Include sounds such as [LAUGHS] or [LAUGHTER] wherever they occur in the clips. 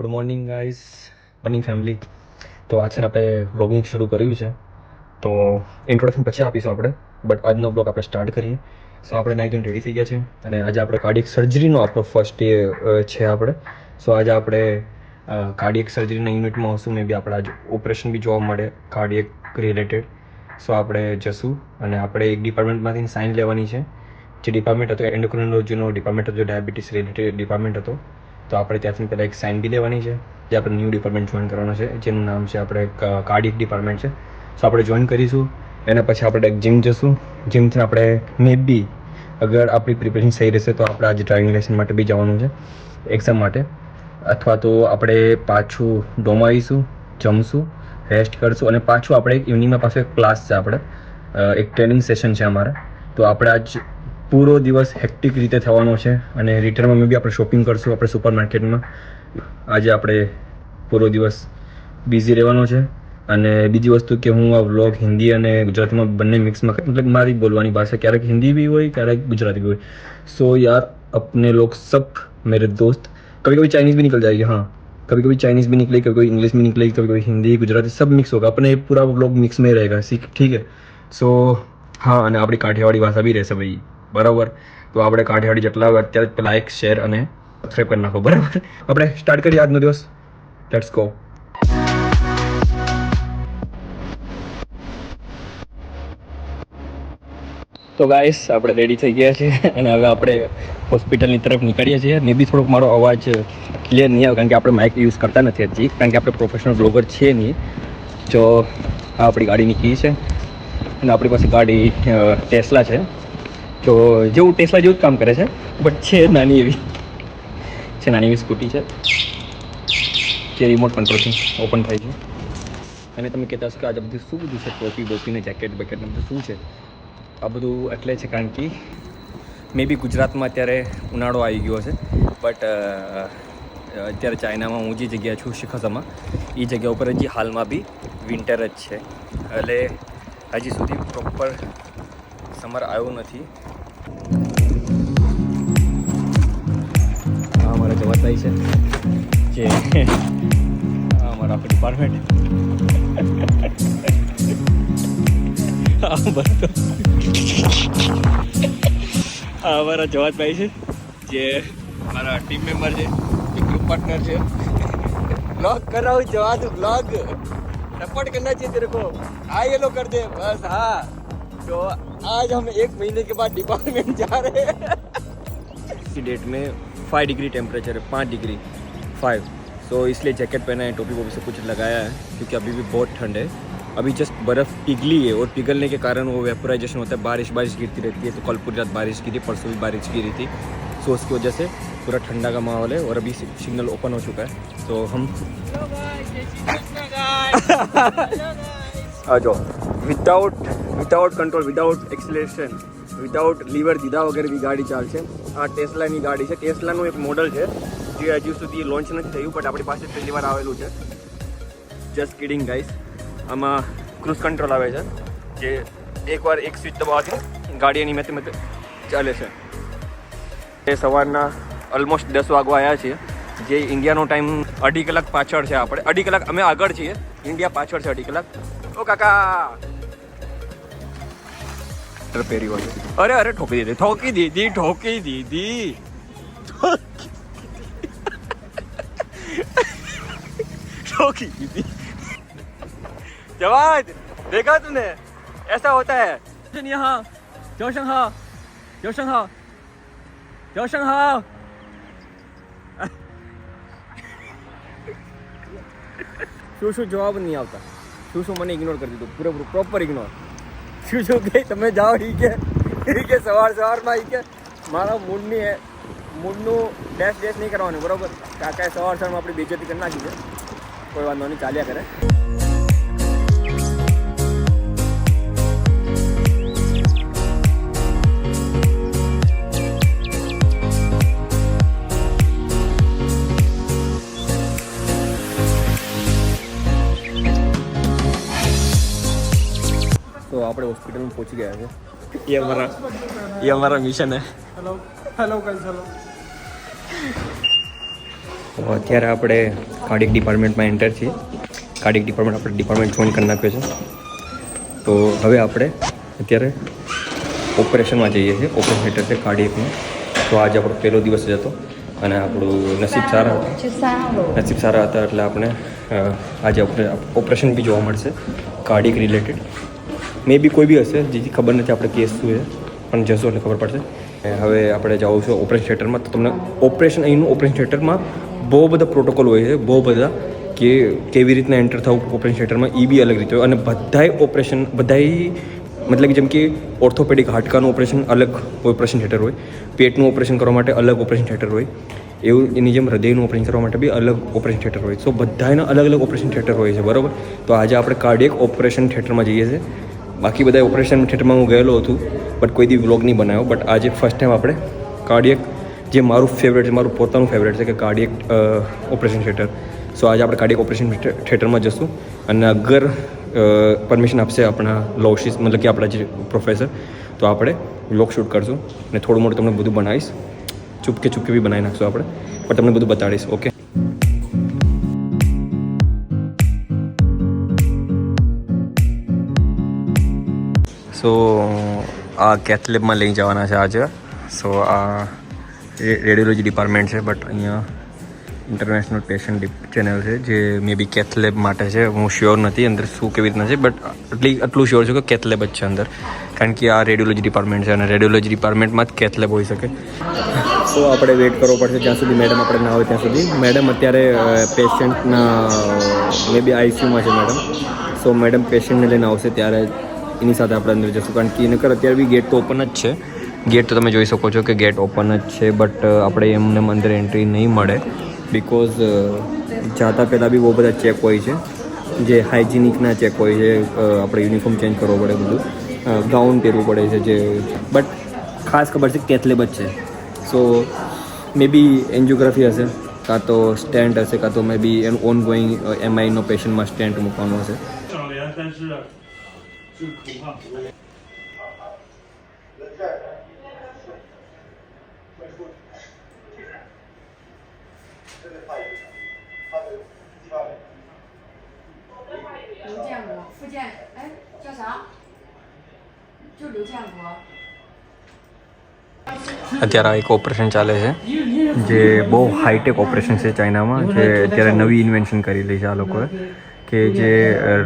Morning guys morning family તો આજે આપણે બ્લોગિંગ શરૂ કર્યું છે. તો ઇન્ટ્રોડક્શન પછી આપીશું આપણે. બટ આજનો બ્લોગ આપણે સ્ટાર્ટ કરીએ. સો આપણે નાઇટ રેડી થઈ ગયા છે. અને આજે આપણે કાર્ડિયક સર્જરીનો આપણો ફર્સ્ટ ડે છે આપણે. સો આજે આપણે કાર્ડિયક સર્જરીના યુનિટમાં હશું. મે બી આપણે આજે ઓપરેશન બી જોવા મળે કાર્ડિયક રિલેટેડ સો આપણે જશું. અને આપણે એક ડિપાર્ટમેન્ટમાંથી સાઇન લેવાની છે. જે ડિપાર્ટમેન્ટ હતો એન્ડોક્રોનોલોજીનો ડિપાર્ટમેન્ટ હતો ડાયાબિટીસ રિલેટેડ ડિપાર્ટમેન્ટ હતો. તો આપણે ત્યાંથી પહેલાં એક સાઇન બી લેવાની છે, જે આપણે ન્યૂ ડિપાર્ટમેન્ટ જોઈન કરવાનો છે, જેનું નામ છે આપણે કાર્ડિક ડિપાર્ટમેન્ટ છે. સો આપણે જોઈન કરીશું, એના પછી આપણે એક જીમ જશું. જીમથી આપણે મે બી અગર આપણી પ્રિપેરેશન સહી રહેશે તો આપણે આજે ડ્રાઇવિંગ લાઇસન્સ માટે બી જવાનું છે એક્ઝામ માટે. અથવા તો આપણે પાછું ડોમાવીશું જમશું રેસ્ટ કરશું અને પાછું આપણે ઇવનિંગમાં પાછો એક ક્લાસ છે આપણે. એક ટ્રેનિંગ સેશન છે અમારે. તો આપણે આજ પૂરો દિવસ હેક્ટિક રીતે થવાનો છે અને રિટર્નમાં મે બી આપણે શોપિંગ કરશું આપણે સુપર માર્કેટમાં આજે આપણે પૂરો દિવસ બિઝી રહેવાનો છે અને બીજી વસ્તુ કે હું આ વ્લોગ હિન્દી અને ગુજરાતીમાં બંને મિક્સમાં મતલબ મારી બોલવાની ભાષા ક્યારેક હિન્દી બી હોય ક્યારેક ગુજરાતી બી હોય સો યાર अपने लोग सब मेरे दोस्त कभी कभी चाइनीज़ भी निकल जाएगी हाँ कभी कभी चाइनीज़ भी निकलेगी कभी कभी इंग्लिश भी निकलेगी कभी कभी हिंदी गुजराती सब मिक्स होगा अपने पूरा व्लॉग मिक्स में रहेगा સીખ ઠીક है સો હા અને આપણી કાઠિયાવાડી ભાષા બી રહેશે ભાઈ બરાબર? તો આપણે કાઠિયાવાડી જેટલા અત્યારે જ પેલા શેર અને સબસ્ક્રાઈબ કરી નાખો, બરાબર? આપણે સ્ટાર્ટ કરીએ આજનો દિવસ. લેટ્સ ગો તો ગાઈસ આપણે રેડી થઈ ગયા છે [LAUGHS] અને હવે આપણે હોસ્પિટલની તરફ નીકળીએ છીએ. ને બી થોડોક મારો અવાજ ક્લિયર નહીં આવે, કારણ કે આપણે માઇક યુઝ કરતા નથી હજી, કારણ કે આપણે પ્રોફેશનલ બ્લોગર છીએ નહીં. જો, આ આપણી ગાડીની કી છે અને આપણી પાસે ગાડી ટેસ્લા છે. જો જેવું ટેસ્લા જેવું જ કામ કરે છે બટ છે નાની એવી. છે નાની એવી સ્કૂટી છે, જે રિમોટ કંટ્રોલથી ઓપન થાય છે. અને તમે કહેતા હશો કે આજે બધું શું બધું છે, ટોપી બોપીને જેકેટ બેકેટ ને બધું શું છે? આ બધું એટલે છે કારણ કે મે બી ગુજરાતમાં અત્યારે ઉનાળો આવી ગયો છે બટ અત્યારે ચાઇનામાં હું જે જગ્યા છું, શિખસમાં એ જગ્યા ઉપર હજી હાલમાં બી વિન્ટર જ છે. એટલે હજી સુધી પ્રોપર સમર આવ્યો નથી. આ અમારા જવાબદારી છે જે આ અમારા ડિપાર્ટમેન્ટ આ બરાબર આ અમારા જવાદભાઈ છે જે મારા ટીમ મેમ્બર છે ગ્રુપ पार्टनर છે ब्लॉग कर रहा हूँ जवाद ब्लॉग सपोर्ट करना चाहिए तेरे को हाँ ये लोग कर दे बस हाँ तो आज हम एक महीने के बाद डिपार्टमेंट जा रहे हैं इसी डेट में फाइव डिग्री टेम्परेचर है पाँच डिग्री फाइव सो इसलिए जैकेट पहना है, टोपी वोपी से कुछ लगाया है, क्योंकि अभी भी बहुत ठंड है। अभी जस्ट बर्फ़ पिघली है और पिघलने के कारण वो वेपोराइजेशन होता है बारिश बारिश गिरती रहती है तो कल पूरी रात बारिश गिरी, परसों भी बारिश गिरी थी। सो उसकी वजह से पूरा ठंडा का माहौल है और अभी सिग्नल ओपन हो चुका है। तो हम [LAUGHS] आ जाओ। Without without control without acceleration without lever દીધા વગેરેની ગાડી ચાલશે. આ ટેસ્લાની ગાડી છે. ટેસ્લાનું એક મોડલ છે, જે હજુ સુધી લોન્ચ નથી થયું બટ આપણી પાસે પહેલી વાર આવેલું છે. જસ્ટ કિડિંગ ગાઈસ આમાં ક્રૂઝ કંટ્રોલ આવે છે, જે એકવાર એક સ્વિચ દબાવવાથી ગાડી એની મેતે મેતે ચાલે છે. એ સવારના ઓલમોસ્ટ દસ વાગવા આવ્યા છીએ. જે ઇન્ડિયાનો ટાઈમ અઢી કલાક પાછળ છે આપણે. અઢી કલાક અમે આગળ છીએ. ઇન્ડિયા પાછળ છે અઢી કલાક. ઓ કાકા! પહેરી હોય અરે અરે ઠોકી દીધી ઠોકી દીધી ઠોકી દીધી ठोकी दीदी जवाद देखा तूने ऐसा होता है जोशन यहाँ जोशन हाँ जोशन हाँ जोशन हाँ શું શું જવાબ નહીં આવતા શું શું મને ઇગ્નોર કરી દીધું પૂરેપૂરું પ્રોપર ઇગ્નોર શું શું કે તમે જાઓ ઈ કે ઈ કે સવાર સવારમાં ઈ કે, મારા મૂડની મૂડનું ડેશ ડેશ નહીં કરવાનું, બરાબર? કાકાએ સવાર સવારમાં આપણી બેજતી કરી નાખી છે. કોઈ વાંધો નહીં, ચાલ્યા કરે. पहुंच गया है ये हमारा ये हमारा मिशन है હેલો હેલો તો અત્યારે આપણે કાર્ડિક ડિપાર્ટમેન્ટમાં એન્ટર છીએ. કાર્ડિક ડિપાર્ટમેન્ટ આપણે ડિપાર્ટમેન્ટ જોઈન કરી નાખ્યો છે. તો હવે આપણે અત્યારે ઓપરેશનમાં જઈએ છીએ. ઓપરેશન હેઠળ છે કાર્ડિકમાં તો આજે આપણો પહેલો દિવસ જ હતો અને આપણું નસીબ સારા નસીબ સારા હતા એટલે આપણે આજે ઓપરેશન બી જોવા મળશે. કાર્ડિક રિલેટેડ મે બી કોઈ બી હશે, જેથી ખબર નથી આપણે કેસ શું છે, પણ જશો એટલે ખબર પડશે. હવે આપણે જાઉં છું ઓપરેશન થિયેટરમાં તો તમને ઓપરેશન અહીંનું ઓપરેશન થિયેટરમાં બહુ બધા પ્રોટોકોલ હોય છે, બહુ બધા, કે કેવી રીતના એન્ટર થવું ઓપરેશન થિયેટરમાં એ બી અલગ રીતે હોય. અને બધાય ઓપરેશન બધાય, મતલબ કે જેમ કે ઓર્થોપેડિક હાડકાનું ઓપરેશન અલગ ઓપરેશન થિયેટર હોય. પેટનું ઓપરેશન કરવા માટે અલગ ઓપરેશન થિયેટર હોય. એવું, એની જેમ હૃદયનું ઓપરેશન કરવા માટે બી અલગ ઓપરેશન થિયેટર હોય. સો બધાના અલગ અલગ ઓપરેશન થિયેટર હોય છે, બરાબર? તો આજે આપણે કાર્ડિયક ઓપરેશન થિયેટરમાં જઈએ છીએ. બાકી બધા ઓપરેશન થિયેટરમાં હું ગયેલો હતું બટ કોઈ દી વ્લોગ નહીં બનાવ્યો બટ આજે ફર્સ્ટ ટાઈમ આપણે કાર્ડિયક જે મારું ફેવરેટ છે, મારું પોતાનું ફેવરેટ છે કે કાર્ડિયક ઓપરેશન થિયેટર સો આજે આપણે કાર્ડિયક ઓપરેશન થિયેટરમાં જશું. અને અગર પરમિશન આપશે આપણા લોશિસ મતલબ કે આપણા જે પ્રોફેસર તો આપણે વ્લોગ શૂટ કરશું. અને થોડું મોટું તમને બધું બનાવીશ. ચૂપકે ચૂપકે બી બનાવી નાખશું આપણે. પણ તમને બધું બતાડીશ. ઓકે સો આ કેથલેબમાં લઈ જવાના છે આજે સો આ રેડિયોલોજી ડિપાર્ટમેન્ટ છે બટ અહીંયા ઇન્ટરનેશનલ પેશન્ટ ચેનલ છે જે મે બી કેથલેબ માટે છે હું શ્યોર નથી અંદર શું કેવી રીતના છે બટ એટલી આટલું શ્યોર છું કે કેથલેબ જ છે અંદર કારણ કે આ રેડિયોલોજી ડિપાર્ટમેન્ટ છે અને રેડિયોલોજી ડિપાર્ટમેન્ટમાં જ કેથલેબ હોઈ શકે તો આપણે વેઇટ કરવો પડશે જ્યાં સુધી મેડમ આપણે ના આવે ત્યાં સુધી મેડમ અત્યારે પેશન્ટના મે બી આઈસીયુમાં છે મેડમ સો મેડમ પેશન્ટને લઈને આવશે ત્યારે એની સાથે આપણે અંદર જશું. કારણ કે નકર અત્યારે બી ગેટ તો ઓપન જ છે. ગેટ તો તમે જોઈ શકો છો કે ગેટ ઓપન જ છે બટ આપણે એમને અંદર એન્ટ્રી નહીં મળે. બિકોઝ જાતા પહેલાં બી બહુ બધા ચેક હોય છે. જે હાઇજિનિકના ચેક હોય છે આપણે યુનિફોર્મ ચેન્જ કરવો પડે બધું. ગાઉન પહેરવું પડે છે જે. બટ ખાસ ખબર છે કેથલેબ જ છે. સો મે બી એન્જિયોગ્રાફી હશે, કાં તો સ્ટેન્ટ હશે, કાં તો maybe an ongoing એમઆઈનો પેશન્ટમાં સ્ટેન્ટ મૂકવાનો હશે. 是就是恐怕不会。 刘建国，福建，哎，叫啥？就刘建国。 અત્યારે આ એક ઓપરેશન ચાલે છે જે બહુ હાઈટેક ઓપરેશન છે ચાઇનામાં જે અત્યારે નવી ઇન્વેન્શન કરી લી છે આ લોકોએ કે જે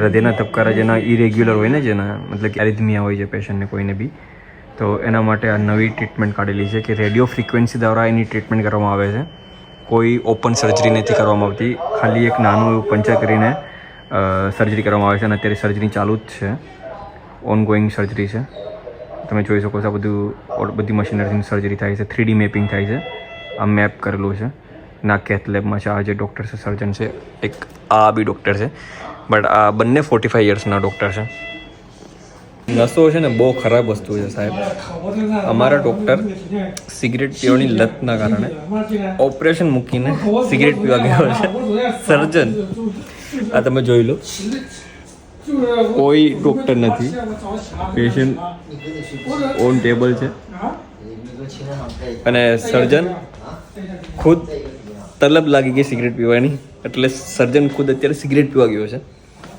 હૃદયના ધબકારા જેના ઇરેગ્યુલર હોય ને જેના, મતલબ કે એરિથમિયા હોય છે પેશન્ટને કોઈને બી, તો એના માટે આ નવી ટ્રીટમેન્ટ કાઢેલી છે કે રેડિયો ફ્રિકવન્સી દ્વારા એની ટ્રીટમેન્ટ કરવામાં આવે છે. કોઈ ઓપન સર્જરી નથી કરવામાં આવતી. ખાલી એક નાનું એવું પંચર કરીને સર્જરી કરવામાં આવે છે અને અત્યારે સર્જરી ચાલુ જ છે. ઓન ગોઈંગ સર્જરી છે. તમે જોઈ શકો છો આ બધું, બધી મશીનરીની સર્જરી થાય છે. થ્રીડી મેપિંગ થાય છે. આ મેપ કરેલું છે. ના કેથ લેબમાં છે. આ જે ડૉક્ટર છે સર્જન છે, એક આ બી ડૉક્ટર છે. બટ આ બંને ફોર્ટી ફાઈવ યર્સના ડૉક્ટર છે. નસો છે ને, બહુ ખરાબ વસ્તુ છે સાહેબ. અમારા ડૉક્ટર સિગરેટ પીવાની લતના કારણે ઓપરેશન મૂકીને સિગરેટ પીવા ગયો છે. સર્જન આ તમે જોઈ લો. કોઈ ડૉક્ટર નથી. પેશન્ટ ઓન ટેબલ છે. અને સર્જન ખુદ તલબ લાગી ગઈ સિગરેટ પીવાની. એટલે સર્જન ખુદ અત્યારે સિગરેટ પીવા ગયો છે.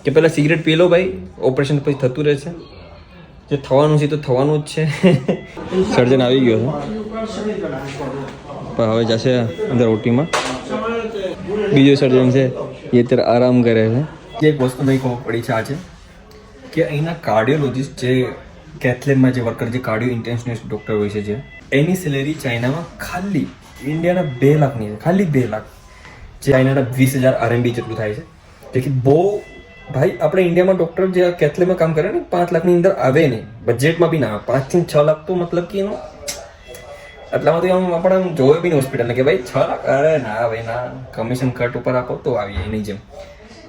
કે પહેલાં સિગરેટ પી લો ભાઈ, ઓપરેશન પછી થતું રહેશે જે થવાનું છે તો થવાનું જ છે. [LAUGHS] સર્જન આવી ગયો છે. પણ હવે જશે અંદર ઓટીમાં બીજો સર્જન છે, એ અત્યારે આરામ કરે છે. એક વસ્તુ નહીં ખબર પડી છે આજે કે અહીંના કાર્ડિયોલોજિસ્ટ જે કેથલેબમાં જે વર્કર જે કાર્ડિયો ઇન્ટેન્શનિસ્ટ ડૉક્ટર હોય છે જે, એની સેલેરી ચાઇનામાં ખાલી ઇન્ડિયાના બે લાખની છે, ખાલી બે લાખ. જે ચાઇનાના વીસ હજાર આરએમબી જેટલું થાય છે. જેથી બહુ, ભાઈ, આપણે ઇન્ડિયામાં ડૉક્ટર જે કેથલેમાં કામ કરે ને, પાંચ લાખની અંદર આવે નહીં. બજેટમાં બી ના આવે. પાંચથી છ લાખ તો મતલબ કે એનું એટલામાં તો આમ આપણે આમ જોવે બી નહીં હોસ્પિટલને કે ભાઈ, છ લાખ? અરે ના ભાઈ, ના. કમિશન કટ ઉપર આપો તો આવીએ, એની જેમ.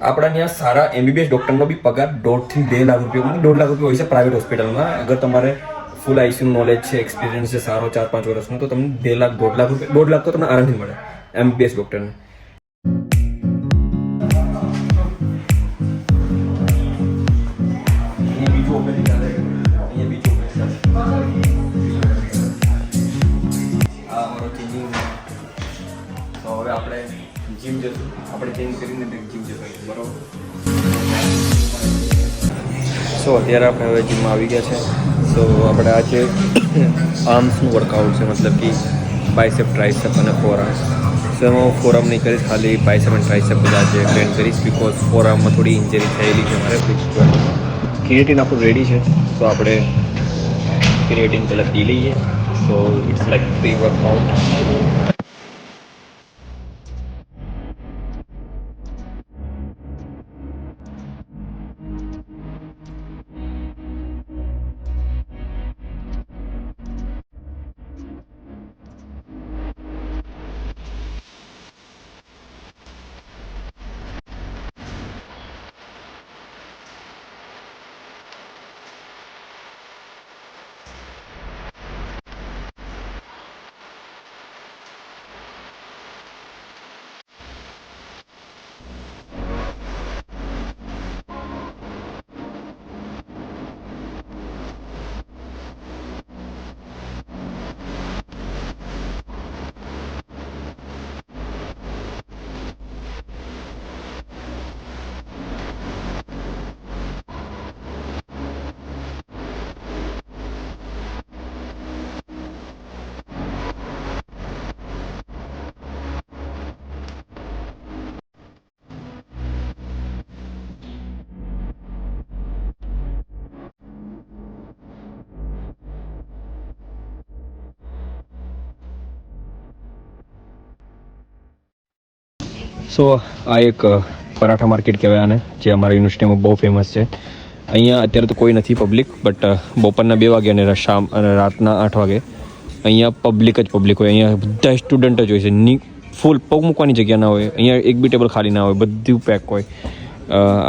આપણા ત્યાં સારા એમબીબીએસ ડૉક્ટરનો બી પગાર દોઢથી બે લાખ રૂપિયા, દોઢ લાખ રૂપિયા હોય છે પ્રાઇવેટ હોસ્પિટલમાં અગર તમારે ફૂલ આઈસીયુ નોલેજ છે એક્સપિરિયન્સ છે સારો ચાર પાંચ વર્ષનો તો તમને બે લાખ દોઢ લાખ રૂપિયા દોઢ લાખ તો તમને આરામથી મળે એમબીએસ ડૉક્ટરને હવે આપણે જીમ જશું. આપણે ચેન્જ કરીને જીમ જશું બરાબર? સો અત્યારે આપણે હવે જીમમાં આવી ગયા છે. સો આપણે આજે આર્મ્સનું વર્કઆઉટ છે, મતલબ કે બાયસેપ ટ્રાઇસેપ અને ફોરઆર્મ સો એમાં હું ફોરઆર્મ નહીં કરીશ, ખાલી બાયસેપ અને ટ્રાઇસેપ બધા આજે ટ્રેન કરીશ બિકોઝ ફોરઆર્મમાં થોડી ઇન્જરી થયેલી છે મારે ફિક્સ ક્રિએટિન આપણું રેડી છે, તો આપણે ક્રિએટિન પહેલાં પી લઈએ. So it's like pre workout so આ એક પરાઠા માર્કેટ કહેવાય આને, જે અમારા યુનિવર્સિટીમાં બહુ ફેમસ છે. અહીંયા અત્યારે તો કોઈ નથી પબ્લિક બટ બપોરના બે વાગે અને શામ, અને રાતના આઠ વાગે અહીંયા પબ્લિક જ પબ્લિક હોય. અહીંયા બધા સ્ટુડન્ટ જ હોય છે. ની ફૂલ પગ મૂકવાની જગ્યા ના હોય. અહીંયા એક બી ટેબલ ખાલી ના હોય. બધું પેક હોય.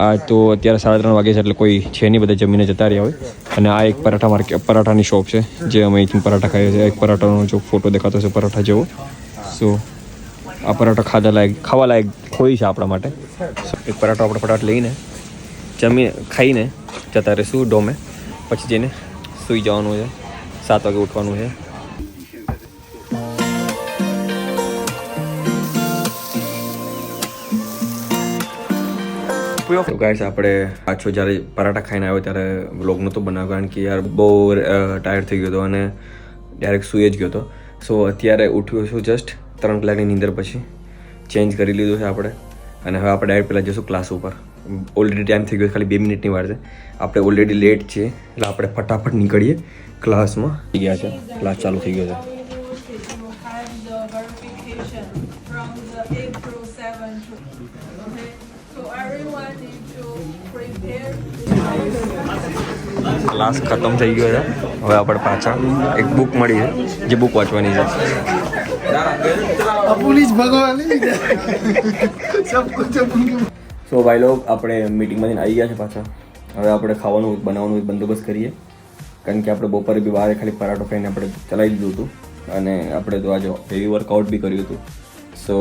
આ તો અત્યારે સાડા ત્રણ વાગે છે, એટલે કોઈ છે નહીં, બધા જમીને જતા રહ્યા હોય. અને આ એક પરાઠા માર્કેટ પરાઠાની શોપ છે, જે અમે અહીંથી પરાઠા ખાઈએ છીએ. એક પરાઠાનો જો ફોટો દેખાતો છે પરાઠા જેવો. સો આ પરાઠા ખાધા લાયક, ખાવા લાયક હોય છે આપણા માટે. એક પરાઠો આપણે ફટાફટ લઈને જમી ખાઈને જતા રહીશું ડોમે. પછી જઈને સૂઈ જવાનું છે. સાત વાગે ઉઠવાનું છે. આપણે પાછો જ્યારે પરાઠા ખાઈને આવ્યો ત્યારે વ્લોગ નહોતો બનાવ્યો કારણ કે યાર બહુ ટાયર્ડ થઈ ગયો હતો અને ડાયરેક્ટ સૂઈ જ ગયો હતો. સો અત્યારે ઉઠ્યો છું જસ્ટ ત્રણ કલાકની નીંદર પછી ચેન્જ કરી લીધું છે આપણે. અને હવે આપણે ડાયરેક્ટ પહેલાં જઈશું ક્લાસ ઉપર. ઓલરેડી ટાઈમ થઈ ગયો ખાલી બે મિનિટની વાર છે. આપણે ઓલરેડી લેટ છીએ એટલે આપણે ફટાફટ નીકળીએ ક્લાસમાં ગયા છે. ક્લાસ ચાલુ થઈ ગયો છે. You have the verification from the April 7 to, okay? So everyone need to prepare. Class ખતમ થઈ ગયો છે. હવે આપણે પાછા એક બુક મળી છે જે બુક વાંચવાની છે. पुलिस भगवान ही नहीं सब कुछ अब उनके સો ભાઈ લોગ આપણે મીટિંગમાંથી આવી ગયા છે પાછા હવે આપણે ખાવાનું બનાવવાનું એક બંદોબસ્ત કરીએ કારણ કે આપણે બપોરે બી બહાર ખાલી પરાઠો ખાઈને આપણે ચલાવી દીધું હતું અને આપણે તો આજે હેવી વર્કઆઉટ બી કર્યું હતું સો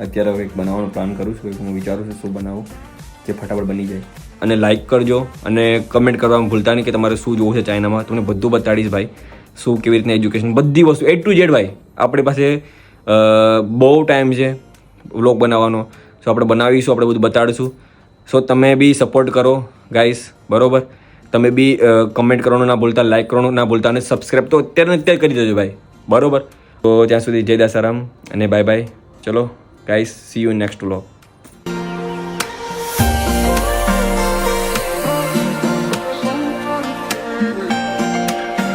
અત્યારે હવે એક બનાવવાનો પ્લાન કરું છું એક હું વિચારું છું શું બનાવું જે ફટાફટ બની જાય અને લાઈક કરજો અને કમેન્ટ કરવામાં ભૂલતા નહીં કે તમારે શું જોવું છે ચાઇનામાં તમને બધું બતાડીશ ભાઈ શું કેવી રીતના એજ્યુકેશન બધી વસ્તુ એ ટુ ઝેડ ભાઈ આપણી પાસે બહુ ટાઈમ છે વ્લોગ બનાવવાનો. સો આપણે બનાવીશું, આપણે બધું બતાડીશું. સો તમે બી સપોર્ટ કરો ગાઈસ બરોબર? તમે બી કમેન્ટ કરવાનું ના ભૂલતા લાઇક કરવાનું ના ભૂલતા, અને સબસ્ક્રાઈબ તો અત્યારે અત્યારે કરી દેજો ભાઈ. બરોબર? તો ત્યાં સુધી જય દાસારામ, અને બાય બાય ચલો guys see you next vlog